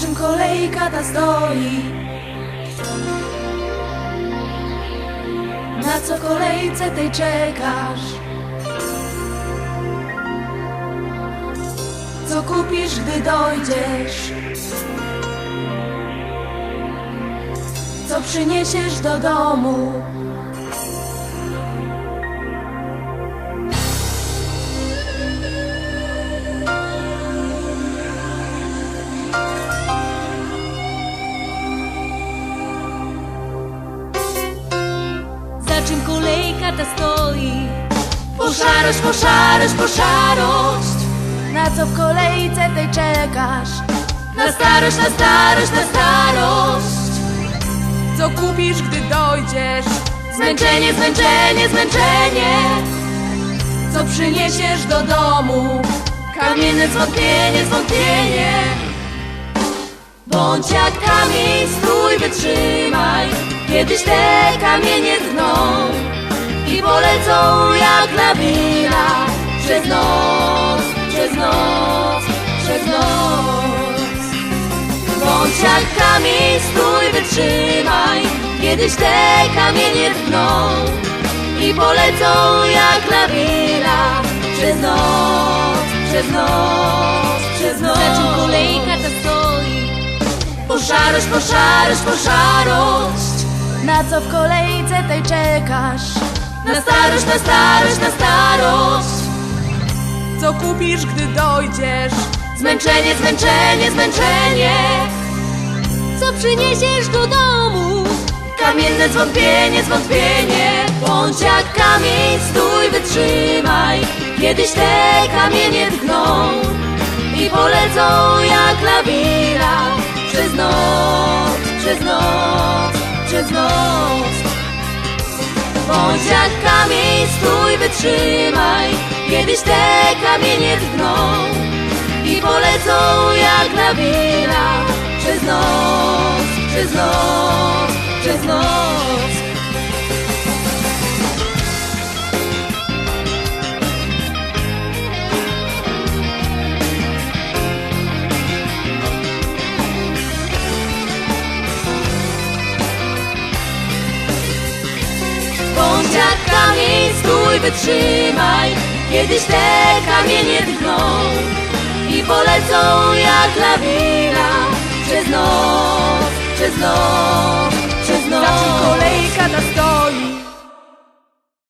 Czym kolejka ta stoi? Na co kolejce tej czekasz? Co kupisz, gdy dojdziesz? Co przyniesiesz do domu? Czym kolejka ta stoi? Poszarość, poszarość, poszarość Na co w kolejce tej czekasz? Na starość, na starość, na starość Co kupisz, gdy dojdziesz? Zmęczenie, zmęczenie, zmęczenie Co przyniesiesz do domu? Kamienne zwątpienie, zwątpienie Bądź jak kamień, stój, wytrzymaj Kiedyś te kamienie drgną I polecą jak lawina Przez noc, przez noc, przez noc Bądź jak kamień, stój, wytrzymaj Kiedyś te kamienie drgną I polecą jak lawina Przez noc, przez noc, przez noc Za czym kolejka ta stoi? Poszarość, poszarość, poszarość Na co w kolejce tej czekasz? Na starość, na starość, na starość. Co kupisz, gdy dojdziesz? Zmęczenie, zmęczenie, zmęczenie. Co przyniesiesz do domu? Kamienne zwątpienie, zwątpienie. Bądź jak kamień, stój, wytrzymaj. Kiedyś te kamienie drgną I polecą jak lawina Bądź jak kamień, stój, wytrzymaj Kiedyś te kamienie drgną I polecą jak lawina Przez noc, przez noc, wytrzymaj Kiedyś te kamienie drgną I polecą jak lawina Przez noc, przez noc,